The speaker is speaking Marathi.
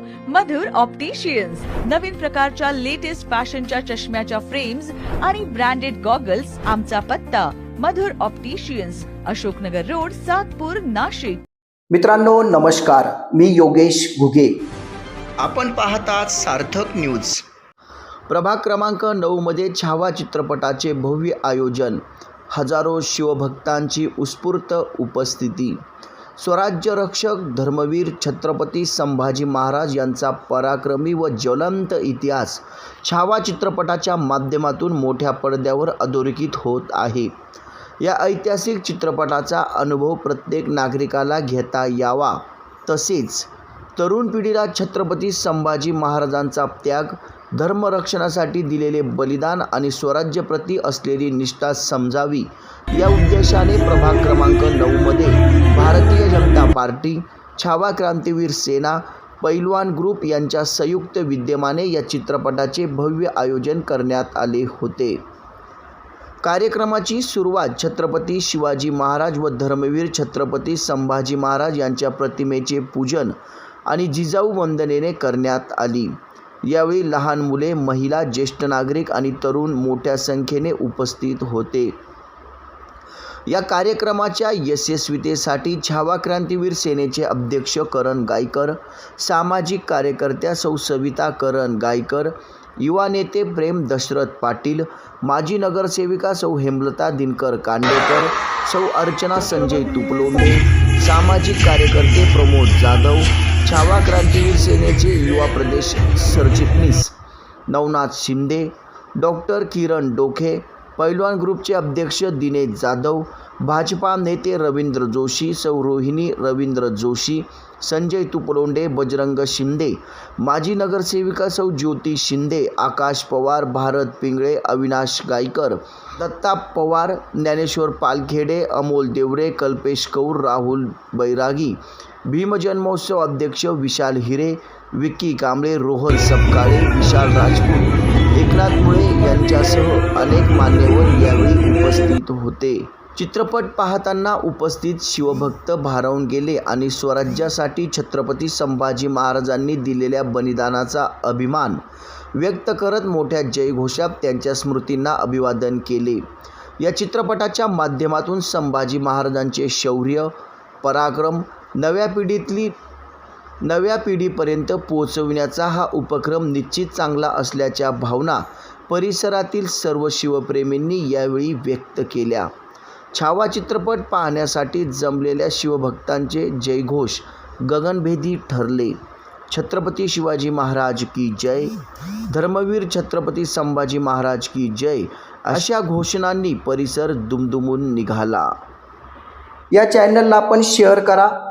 मधुर ऑप्टिशियन्स नवीन प्रकारच्या लेटेस्ट फॅशनच्या चष्म्याच्या फ्रेम्स आणि ब्रँडेड गॉगल्स आमचा पत्ता. Madhur opticians Ashoknagar road Satpur Nashik. मित्रांनो नमस्कार. मी योगेश घुगे. आपण पाहतात सार्थक न्यूज प्रभाग क्रमांक नऊमध्ये छावा चित्रपटाचे भव्य आयोजन. हजारो शिवभक्तांची उत्स्फूर्त उपस्थिती. स्वराज्य रक्षक धर्मवीर छत्रपती संभाजी महाराज यांचा पराक्रमी व ज्वलंत इतिहास छावा चित्रपटाच्या माध्यमातून मोठ्या पडद्यावर अधोरेखित होत आहे. या ऐतिहासिक चित्रपटाचा अनुभव प्रत्येक नागरिकाला घेता यावा. तसेच तरुण पिढीला छत्रपती संभाजी महाराजांचा त्याग धर्मरक्षणासाठी दिलेले बलिदान आणि स्वराज्यप्रती असलेली निष्ठा समजावी या उद्देशाने प्रभाग क्रमांक नऊमध्ये पार्टी छावा क्रांतीवीर सेना पैलवान ग्रुप यांच्या संयुक्त विद्यमाने या चित्रपटाचे भव्य आयोजन करण्यात आले होते. कार्यक्रमाची सुरुवात छत्रपती शिवाजी महाराज व धर्मवीर छत्रपती संभाजी महाराज यांच्या प्रतिमेचे पूजन आणि जिजाऊ वंदनेने करण्यात आली. यावेळी लहान मुले महिला ज्येष्ठ नागरिक आणि तरुण मोठ्या संख्येने उपस्थित होते. या कार्यक्रमाच्या यशस्वीतेसाठी छावा क्रांतीवीर सेनेचे अध्यक्ष करण गायकर सामाजिक कार्यकर्त्या सौ सविता करण गायकर युवा नेते प्रेम दशरथ पाटील माजी नगरसेविका सौ हेमलता दिनकर कांडेकर सौ अर्चना संजय तुपलोंडे सामाजिक कार्यकर्ते प्रमोद जाधव छावा क्रांतीवीर सेनेचे युवा प्रदेश सरचिटणीस नवनाथ शिंदे डॉक्टर किरण डोखे पैलवान ग्रुपचे अध्यक्ष दिनेश जाधव भाजपा नेते रवींद्र जोशी सौरोहिणी रवींद्र जोशी संजय तुपलोंडे बजरंग शिंदे माजी नगरसेविका सौ ज्योती शिंदे आकाश पवार भारत पिंगळे अविनाश गायकर दत्ता पवार ज्ञानेश्वर पालखेडे अमोल देवरे कल्पेश कौर राहुल बैरागी भीमजन्मोत्सव अध्यक्ष विशाल हिरे विक्की कांबळे रोहन सपकाळे विशाल राजपूत। एकनाथ मुळे यांच्यासह अनेक मान्यवर यावेळी उपस्थित होते. चित्रपट पाहताना उपस्थित शिवभक्त भारावून गेले आणि स्वराज्यासाठी छत्रपती संभाजी महाराजांनी दिलेल्या बलिदानाचा अभिमान व्यक्त करत मोठ्या जयघोषात त्यांच्या स्मृतींना अभिवादन केले. या चित्रपटाच्या माध्यमातून संभाजी महाराजांचे शौर्य पराक्रम नव्या पिढीतली नव्या पिढीपर्यंत पोहोचविण्याचा हा उपक्रम निश्चित चांगला असल्याच्या भावना परिसरातील सर्व शिवप्रेमींनी यावेळी व्यक्त केल्या. छावा चित्रपट पाहण्यासाठी जमलेल्या शिवभक्तांचे जयघोष गगनभेदी ठरले. छत्रपती शिवाजी महाराज की जय. धर्मवीर छत्रपती संभाजी महाराज की जय अशा घोषणांनी परिसर दुमदुमून निघाला. या चॅनलला आपण शेअर करा.